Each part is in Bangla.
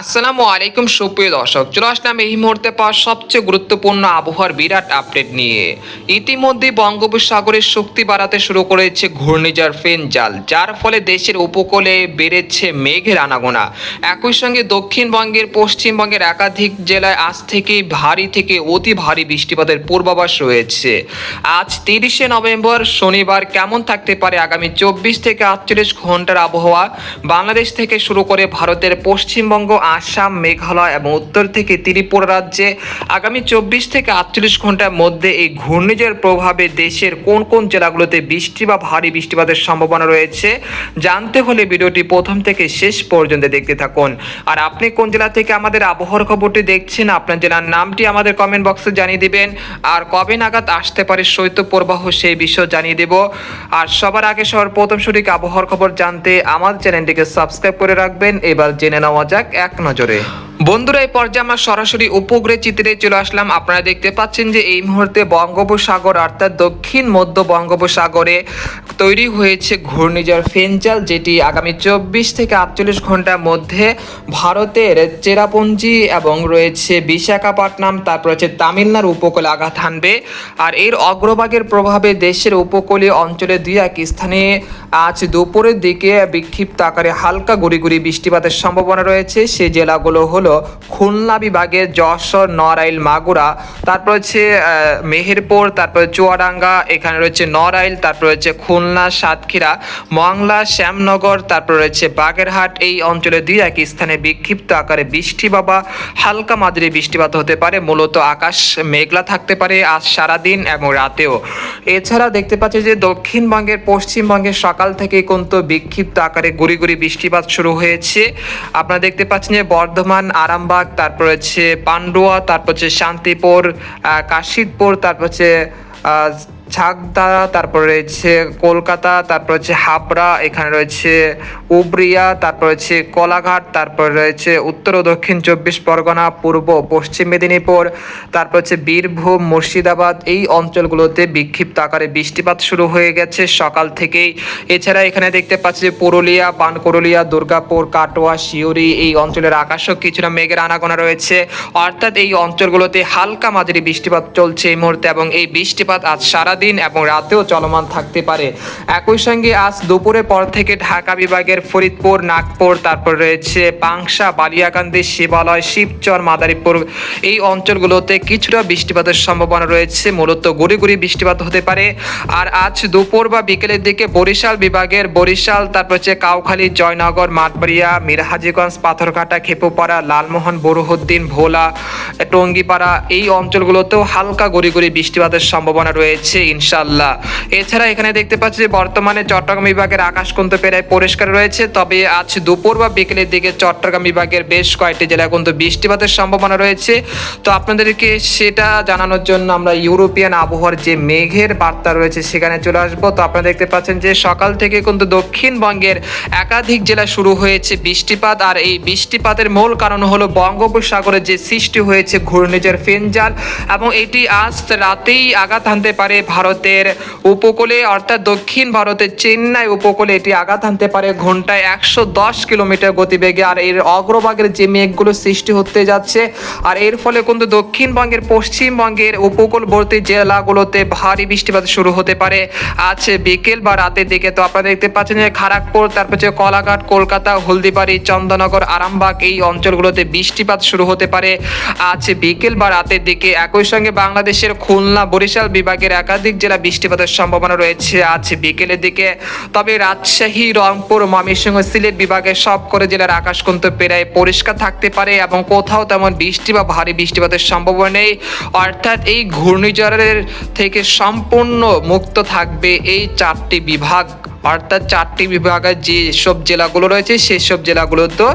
আসসালামু আলাইকুম, সুপ্রিয় দর্শক। চলে আসলাম এই মুহূর্তে পাওয়া সবচেয়ে গুরুত্বপূর্ণ আবহাওয়ার বিরাট আপডেট নিয়ে। ইতিমধ্যে বঙ্গোপসাগরের শক্তি বাড়াতে শুরু করেছে ঘূর্ণিঝড় ফেনজাল, যার ফলে দেশের উপকূলে বেড়েছে মেঘের আনাগোনা। একই সঙ্গে দক্ষিণবঙ্গের, পশ্চিমবঙ্গের একাধিক জেলায় আজ থেকে ভারী থেকে অতি ভারী বৃষ্টিপাতের পূর্বাভাস রয়েছে। আজ তিরিশে নভেম্বর, শনিবার কেমন থাকতে পারে আগামী চব্বিশ থেকে আটচল্লিশ ঘণ্টার আবহাওয়া? বাংলাদেশ থেকে শুরু করে ভারতের পশ্চিমবঙ্গ আসাম, মেঘালয় এবং উত্তর থেকে ত্রিপুরা রাজ্যে আগামী চব্বিশ থেকে আটচল্লিশ ঘণ্টার মধ্যে এই ঘূর্ণিঝড়ের প্রভাবে দেশের কোন কোন জেলাগুলোতে বৃষ্টি বা ভারী বৃষ্টিপাতের সম্ভাবনা রয়েছে, জানতে হলে ভিডিওটি প্রথম থেকে শেষ পর্যন্ত দেখতে থাকুন। আর আপনি কোন জেলা থেকে আমাদের আবহাওয়ার খবরটি দেখছেন, আপনার জেলার নামটি আমাদের কমেন্ট বক্সে জানিয়ে দিবেন। আর কবে নাগাদ আসতে পারে শৈত্য প্রবাহ সেই বিষয় জানিয়ে দেব। আর সবার আগে সবার প্রথম সঠিক আবহাওয়ার খবর জানতে আমার চ্যানেলটিকে সাবস্ক্রাইব করে রাখবেন। এবার জেনে নেওয়া যাক, এক নজরে। বন্ধুরা, এই পর্যায়ে আমরা সরাসরি উপগ্রহ চিত্রে চলে আসলাম। আপনারা দেখতে পাচ্ছেন যে এই মুহূর্তে বঙ্গোপসাগর, অর্থাৎ দক্ষিণ মধ্য বঙ্গোপসাগরে তৈরি হয়েছে ঘূর্ণিঝড় ফেঞ্চাল যেটি আগামী চব্বিশ থেকে আটচল্লিশ ঘণ্টার মধ্যে ভারতের চেরাপুঞ্জি এবং রয়েছে বিশাখাপট্টনম, তারপর হচ্ছে তামিলনাড়ু উপকূলে আঘাত হানবে। আর এর অগ্রভাগের প্রভাবে দেশের উপকূলীয় অঞ্চলে দুই এক স্থানে আজ দুপুরের দিকে বিক্ষিপ্ত আকারে হালকা গুড়ি গুড়ি বৃষ্টিপাতের সম্ভাবনা রয়েছে। সে জেলাগুলো হলো খুলনা বিভাগের যশোর, নড়াইল, মাগুরা, তারপর হচ্ছে মেহেরপুর, তারপর চুয়াডাঙ্গা, এখানে রয়েছে নড়াইল, তারপর রয়েছে খুলনা, সাতক্ষীরা, মংলা, শ্যামনগর, তারপর রয়েছে বাগেরহাট, এই অঞ্চলে দুই এক স্থানে বিক্ষিপ্ত আকারে বৃষ্টি বাবা হালকা মাঝারি বৃষ্টিপাত হতে পারে। মূলত আকাশ মেঘলা থাকতে পারে আজ সারাদিন এবং রাতেও। এছাড়া দেখতে পাচ্ছি যে দক্ষিণবঙ্গের, পশ্চিমবঙ্গের সকাল থেকে কিন্তু বিক্ষিপ্ত আকারে গুড়ি গুড়ি বৃষ্টিপাত শুরু হয়েছে। আপনারা দেখতে পাচ্ছেন যে বর্ধমান আরামবাগ তারপর হচ্ছে পান্ডুয়া তারপর হচ্ছে শান্তিপুর কাশিদপুর তারপর হচ্ছে ছাগদা তারপর রয়েছে কলকাতা, তারপর হচ্ছে হাবড়া, এখানে রয়েছে উবরিয়া, তারপর রয়েছে কোলাঘাট, তারপর রয়েছে উত্তর ও দক্ষিণ চব্বিশ পরগনা, পূর্ব পশ্চিম মেদিনীপুর, তারপর হচ্ছে বীরভূম, মুর্শিদাবাদ, এই অঞ্চলগুলোতে বিক্ষিপ্ত আকারে বৃষ্টিপাত শুরু হয়ে গেছে সকাল থেকেই। এছাড়া এখানে দেখতে পাচ্ছি যে পুরুলিয়া বানকরুলিয়া দুর্গাপুর, কাটোয়া শিউরি এই অঞ্চলের আকাশও কিছুটা মেঘের আনাগোনা রয়েছে। অর্থাৎ এই অঞ্চলগুলোতে হালকা মাঝারি বৃষ্টিপাত চলছে এই মুহূর্তে এবং এই বৃষ্টিপাত আজ সারাদিন এবং রাতেও চলমান থাকতে পারে। একই সঙ্গে আজ দুপুরের পর থেকে ঢাকা বিভাগের ফরিদপুর, নাগপুর, তারপর রয়েছে পাংশা বালিয়াকান্দি, শিবালয়, শিবচর, মাদারীপুর এই অঞ্চলগুলোতে কিছুটা বৃষ্টিপাতের সম্ভাবনা রয়েছে। মূলত গুড়ি গুড়ি বৃষ্টিপাত হতে পারে। আর আজ দুপুর বা বিকেলের দিকে বরিশাল বিভাগের বরিশাল, তারপর হচ্ছে কাউখালী, জয়নগর, মাঠবাড়িয়া, মিরহাজিগঞ্জ, পাথরঘাটা, খেপুপাড়া, লালমোহন, বরুহদ্দিন, ভোলা, টঙ্গিপাড়া এই অঞ্চলগুলোতেও হালকা গড়ি গড়ি বৃষ্টিপাতের সম্ভাবনা রয়েছে। ইনশাল্লাহ এছাড়া এখানে দেখতে পাচ্ছি যে বর্তমানে চট্টগ্রাম বিভাগের আকাশ প্রায় পরিষ্কার রয়েছে। তবে আজ দুপুর বা বিকেলের দিকে চট্টগ্রাম বিভাগের বেশ কয়েকটি জেলায় কিন্তু বৃষ্টিপাতের সম্ভাবনা রয়েছে। তো আপনাদেরকে সেটা জানানোর জন্য আমরা ইউরোপিয়ান আবহাওয়ার যে মেঘের বার্তা রয়েছে সেখানে চলে আসব। তো আপনারা দেখতে পাচ্ছেন যে সকাল থেকে কিন্তু দক্ষিণবঙ্গের একাধিক জেলা শুরু হয়েছে বৃষ্টিপাত। আর এই বৃষ্টিপাতের মূল কারণ হলো বঙ্গোপসাগরে যে সৃষ্টি হয়েছে ঘূর্ণিঝড় ফেনজাল এবং এটি আজ রাতেই আঘাত হানতে পারে ভারতের উপকূলে অর্থাৎ দক্ষিণ ভারতের চেন্নাই উপকূলে এটি আঘাত হানতে পারে। ঘন্টায় একশো দশ কিলোমিটার গতিবেগে আর এর অগ্রভাগের যে মেঘগুলো সৃষ্টি হতে যাচ্ছে, আর এর ফলে কিন্তু দক্ষিণবঙ্গের, পশ্চিমবঙ্গের উপকূলবর্তী জেলাগুলোতে ভারী বৃষ্টিপাত শুরু হতে পারে। আজ বিকেল বা রাতের দিকে তো আপনারা দেখতে পাচ্ছেন যে খড়গপুর তারপর হচ্ছে কলাঘাট, কলকাতা, হলদিবাড়ি চন্দনগর আরামবাগ এই অঞ্চলগুলোতে বৃষ্টিপাত শুরু হতে পারে। আজ বিকেল বা রাতের দিকে একই সঙ্গে বাংলাদেশের খুলনা, বরিশাল বিভাগের একাধিক জেলা বৃষ্টিপাতের সম্ভাবনা রয়েছে আজ বিকেলের দিকে। তবে রাজশাহী, রংপুর, ময়মনসিংহ, সিলেট বিভাগের সব করে জেলার আকাশ কিন্তু প্রায় পরিষ্কার থাকতে পারে এবং কোথাও তেমন বৃষ্টি বা ভারী বৃষ্টিপাতের সম্ভাবনা নেই। অর্থাৎ এই ঘূর্ণিঝড়ের থেকে সম্পূর্ণ মুক্ত থাকবে এই চারটি বিভাগ। অর্থাৎ চারটি বিভাগের যে সব জেলাগুলো রয়েছে, সেসব জেলাগুলো তো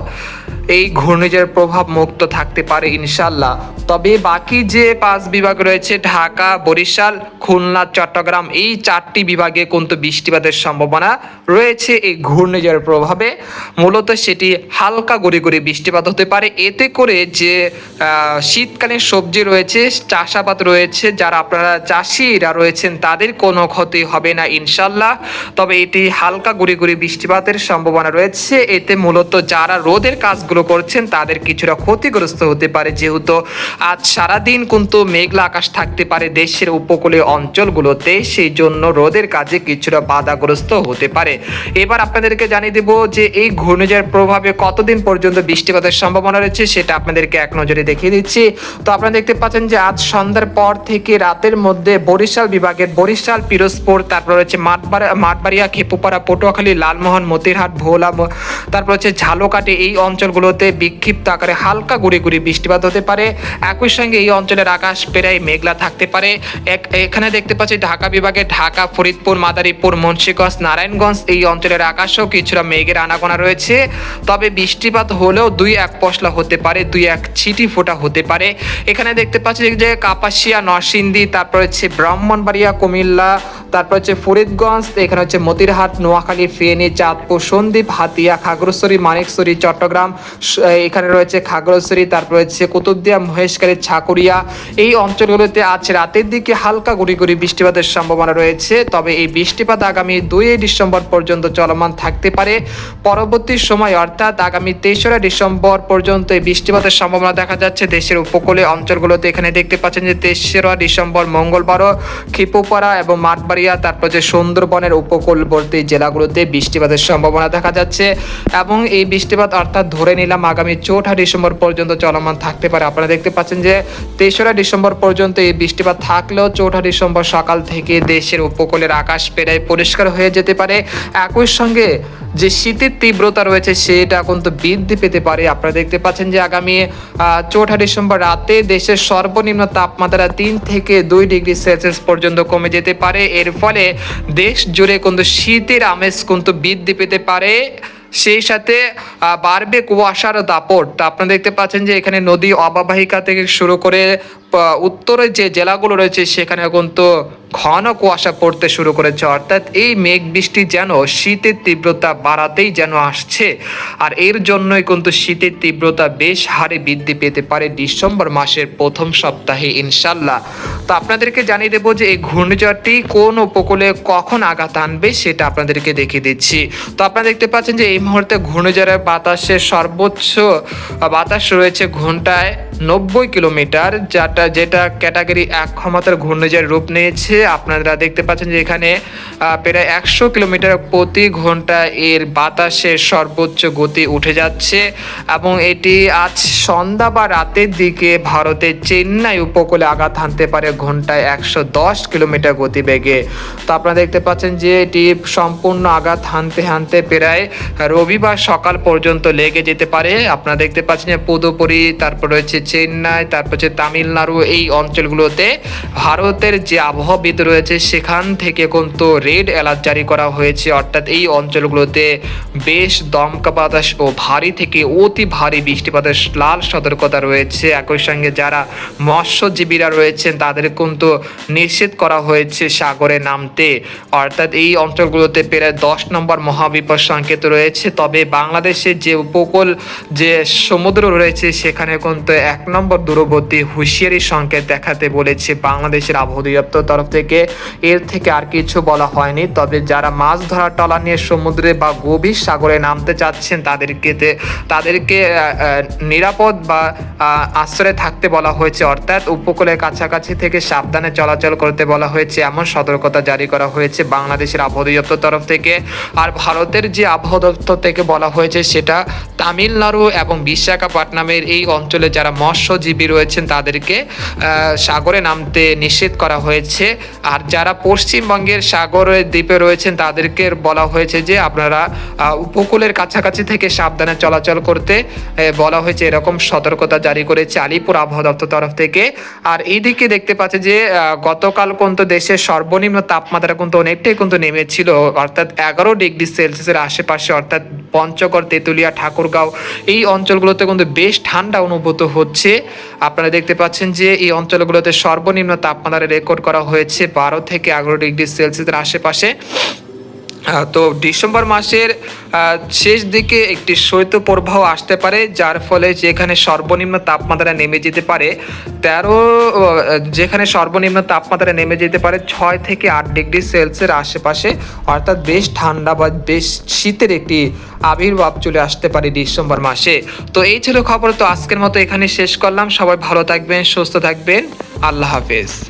এই ঘূর্ণিঝড়ের প্রভাব মুক্ত থাকতে পারে ইনশাল্লাহ তবে বাকি যে পাঁচ বিভাগ রয়েছে, ঢাকা, বরিশাল, খুলনা, চট্টগ্রাম, এই চারটি বিভাগে কিন্তু বৃষ্টিপাতের সম্ভাবনা রয়েছে এই ঘূর্ণিঝড়ের প্রভাবে। মূলত সেটি হালকা গড়ি গড়ি বৃষ্টিপাত হতে পারে। এতে করে যে শীতকালীন সবজি রয়েছে, চাষাবাদ রয়েছে, যারা আপনারা চাষিরা রয়েছেন, তাদের কোনো ক্ষতি হবে না ইনশাল্লাহ তবে এটি হালকা গুড়ি গুড়ি বৃষ্টিপাতের সম্ভাবনা রয়েছে। এতে মূলত যারা রোদের কাজগুলো করছেন, তাদের কিছুটা ক্ষতিগ্রস্ত হতে পারে যেহেতু আজ সারাদিন কিন্তু মেঘলা আকাশ থাকতে পারে দেশের উপকূলীয় অঞ্চলগুলোতে সেই জন্য রোদের কাজে কিছুটা বাধাগ্রস্ত হতে পারে। এবার আপনাদেরকে জানিয়ে দেব যে এই ঘূর্ণিঝড়ের প্রভাবে কতদিন পর্যন্ত বৃষ্টিপাতের সম্ভাবনা রয়েছে, সেটা আপনাদেরকে এক নজরে দেখিয়ে দিচ্ছি। তো আপনারা দেখতে পাচ্ছেন যে আজ সন্ধ্যার পর থেকে রাতের মধ্যে বরিশাল বিভাগের বরিশাল, পিরোজপুর, তারপর হচ্ছে মাঠবাড়া, মাঠবাড়িয়া, খেপুপাড়া, পটুয়াখালী, লালমোহন, মতিরহাট, ভোলা, তারপর হচ্ছে ঝালকাটি এই অঞ্চলগুলোতে বিক্ষিপ্ত আকারে হালকা গুড়ি গুড়ি বৃষ্টিপাত হতে পারে। একই সঙ্গে এই অঞ্চলের আকাশ প্রায় মেঘলা থাকতে পারে। এক এখানে দেখতে পাচ্ছি ঢাকা বিভাগে ঢাকা, ফরিদপুর, মাদারীপুর, মুন্সিগঞ্জ, নারায়ণগঞ্জ এই অঞ্চলের আকাশেও কিছুটা মেঘের আনাগোনা রয়েছে। তবে বৃষ্টিপাত হলেও দুই এক পশলা হতে পারে, দুই এক ছিটি ফোঁটা হতে পারে। এখানে দেখতে পাচ্ছি যে কাপাসিয়া, নরসিংদী, তারপর হচ্ছে ব্রাহ্মণবাড়িয়া, কুমিল্লা তারপর হচ্ছে ফরিদগঞ্জ, এখানে হচ্ছে মতিরহাট, নোয়াখালী, ফেনী, চাঁদপুর, সন্দ্বীপ, হাতিয়া, খাগড়াছড়ি, মানিকছড়ি, চট্টগ্রাম এখানে রয়েছে খাগড়াছড়ি, তারপর হচ্ছে কুতুবদিয়া, মহেশখালী ছাকুরিয়া এই অঞ্চলগুলোতে আজ রাতের দিকে হালকা গুড়ি গুড়ি বৃষ্টিপাতের সম্ভাবনা রয়েছে, তবে এই বৃষ্টিপাত আগামী দুই ডিসেম্বর পর্যন্ত চলমান থাকতে পারে। পরবর্তী সময় অর্থাৎ আগামী তেসরা ডিসেম্বর পর্যন্ত এই বৃষ্টিপাতের সম্ভাবনা দেখা যাচ্ছে। দেশের উপকূলীয় অঞ্চলগুলোতে এখানে দেখতে পাচ্ছেন যে তেসরা ডিসেম্বর মঙ্গলবারও খিপুপাড়া এবং মাঠবাড়িয়া তারপর যে সুন্দরবনের উপকূলবর্তী জেলাগুলোতে বৃষ্টিপাতের সম্ভাবনা দেখা যাচ্ছে এবং এই বৃষ্টিপাত অর্থাৎ ধরে নিলাম আগামী চৌঠা ডিসেম্বর পর্যন্ত চলমান থাকতে পারে। আপনারা দেখতে পাচ্ছেন যে তেসরা ডিসেম্বর পর্যন্ত এই বৃষ্টিপাত থাকলেও চৌঠা ডিসেম্বর সকাল থেকে দেশের উপকূলের আকাশ প্রায় পরিষ্কার হয়ে যেতে পারে। একই সঙ্গে যে শীতের তীব্রতা রয়েছে সেটা কিন্তু বৃদ্ধি পেতে পারে। আপনারা দেখতে পাচ্ছেন যে আগামী চৌঠা ডিসেম্বর রাতে দেশের সর্বনিম্ন তাপমাত্রা তিন থেকে দুই ডিগ্রি সেলসিয়াস পর্যন্ত কমে যেতে পারে। এর ফলে দেশ জুড়ে কিন্তু শীতের আমেজ কিন্তু বৃদ্ধি পেতে পারে। সেই সাথে বাড়বে কুয়াশার দাপট। তা আপনারা দেখতে পাচ্ছেন যে এখানে নদী অববাহিকা থেকে শুরু করে উত্তরের উত্তরে যে জেলাগুলো রয়েছে সেখানে কিন্তু ঘন কুয়াশা পড়তে শুরু করেছে, অর্থাৎ এই মেঘ বৃষ্টি যেন শীতের তীব্রতা বাড়াতেই যেন আসছে। আর এর জন্যই কিন্তু শীতের তীব্রতা বেশ হারে বৃদ্ধি পেতে পারে ডিসেম্বর মাসের প্রথম সপ্তাহে ইনশাল্লাহ তো আপনাদেরকে জানিয়ে দেবো যে এই ঘূর্ণিঝড়টি কোন উপকূলে কখন আঘাত আনবে সেটা আপনাদেরকে দেখিয়ে দিচ্ছি। তো আপনারা দেখতে পাচ্ছেন যে এই মুহূর্তে ঘূর্ণিঝড়ের বাতাসের সর্বোচ্চ বাতাস রয়েছে ঘন্টায় নব্বই কিলোমিটার, যেটা যেটা ক্যাটাগরি এক ক্ষমতার ঘূর্ণিঝড় রূপ নিয়েছে। আপনারা দেখতে পাচ্ছেন যে এখানে প্রায় একশো কিলোমিটার প্রতি ঘণ্টা এর বাতাসের সর্বোচ্চ গতি উঠে যাচ্ছে এবং এটি আজ সন্ধ্যা বা রাতের দিকে ভারতের চেন্নাই উপকূলে আঘাত হানতে পারে ঘন্টায় একশো দশ কিলোমিটার গতিবেগে। তো আপনারা দেখতে পাচ্ছেন যে এটি সম্পূর্ণ আঘাত হানতে হানতে প্রায় রবিবার সকাল পর্যন্ত লেগে যেতে পারে। আপনারা দেখতে পাচ্ছেন যে পুদুপুরি, তারপর রয়েছে চেন্নাই, তারপর হচ্ছে তামিলনাড়ু, এই অঞ্চলগুলোতে ভারতের যে আবহাওয়াবিদ রয়েছে। সেখান থেকে কিন্তু রেড অ্যালার্ট জারি করা হয়েছে। অর্থাৎ এই অঞ্চলগুলোতে বেশ দমকা বাতাস ও ভারী থেকে অতি ভারী বৃষ্টিপাতের লাল সতর্কতা রয়েছে। একই সঙ্গে যারা মৎস্যজীবীরা রয়েছেন, তাদের কিন্তু নিষেধ করা হয়েছে সাগরে নামতে। অর্থাৎ এই অঞ্চলগুলোতে প্রায় দশ নম্বর মহাবিপদ সংকেত রয়েছে। তবে বাংলাদেশের যে উপকূল, যে সমুদ্র রয়েছে, সেখানে কিন্তু এক নম্বর দূরবর্তী হুঁশিয়ারি সংকেত দেখাতে বলেছে বাংলাদেশের আবহাওয়া দপ্তর তরফ থেকে। এর থেকে আর কিছু বলা হয়নি। তবে যারা মাছ ধরা টলা নিয়ে সমুদ্রে বা গভীর সাগরে নামতে চাচ্ছেন, তাদেরকে তাদেরকে নিরাপদ বা আশ্রয়ে থাকতে বলা হয়েছে। অর্থাৎ উপকূলের কাছাকাছি থেকে সাবধানে চলাচল করতে বলা হয়েছে। এমন সতর্কতা জারি করা হয়েছে বাংলাদেশের আবহাওয়া অধিদপ্তর তরফ থেকে। আর ভারতের যে আবহাওয়া দপ্তর থেকে বলা হয়েছে, সেটা তামিলনাড়ু এবং বিশাখাপট্টনমের এই অঞ্চলে যারা মৎস্যজীবী রয়েছেন, তাদেরকে সাগরে নামতে নিষেধ করা হয়েছে। আর যারা পশ্চিমবঙ্গের সাগরের দ্বীপে রয়েছেন, তাদেরকে বলা হয়েছে যে আপনারা উপকূলের কাছাকাছি থেকে সাবধানে চলাচল করতে বলা হয়েছে এরকম সতর্কতা জারি করেছে আলিপুর আবহাওয়া দপ্তর তরফ থেকে। আর এইদিকে দেখতে পাচ্ছে যে গতকাল কিন্তু দেশের সর্বনিম্ন তাপমাত্রা কিন্তু অনেকটাই কিন্তু নেমেছিল, অর্থাৎ এগারো ডিগ্রি সেলসিয়াসের আশেপাশে, অর্থাৎ পঞ্চগড়, তেঁতুলিয়া, ঠাকুরগাঁও, এই অঞ্চলগুলোতে কিন্তু বেশ ঠান্ডা অনুভূত হচ্ছে। আপনারা দেখতে পাচ্ছেন যে এই অঞ্চলগুলোতে সর্বনিম্ন তাপমাত্রা রেকর্ড করা হয়েছে বারো থেকে এগারো ডিগ্রি সেলসিয়াসের আশেপাশে। তো ডিসেম্বর মাসের শেষ দিকে একটি শৈত্যপ্রবাহ আসতে পারে, যার ফলে যেখানে সর্বনিম্ন তাপমাত্রা নেমে যেতে পারে তেরো যেখানে সর্বনিম্ন তাপমাত্রা নেমে যেতে পারে ছয় থেকে আট ডিগ্রি সেলসিয়াসের আশেপাশে, অর্থাৎ বেশ ঠান্ডা বা বেশ শীতের একটি আবির্ভাব চলে আসতে পারে ডিসেম্বর মাসে। তো এই ছিল খবর, তো আজকের মতো এখানে শেষ করলাম। সবাই ভালো থাকবেন, সুস্থ থাকবেন। আল্লাহ হাফেজ।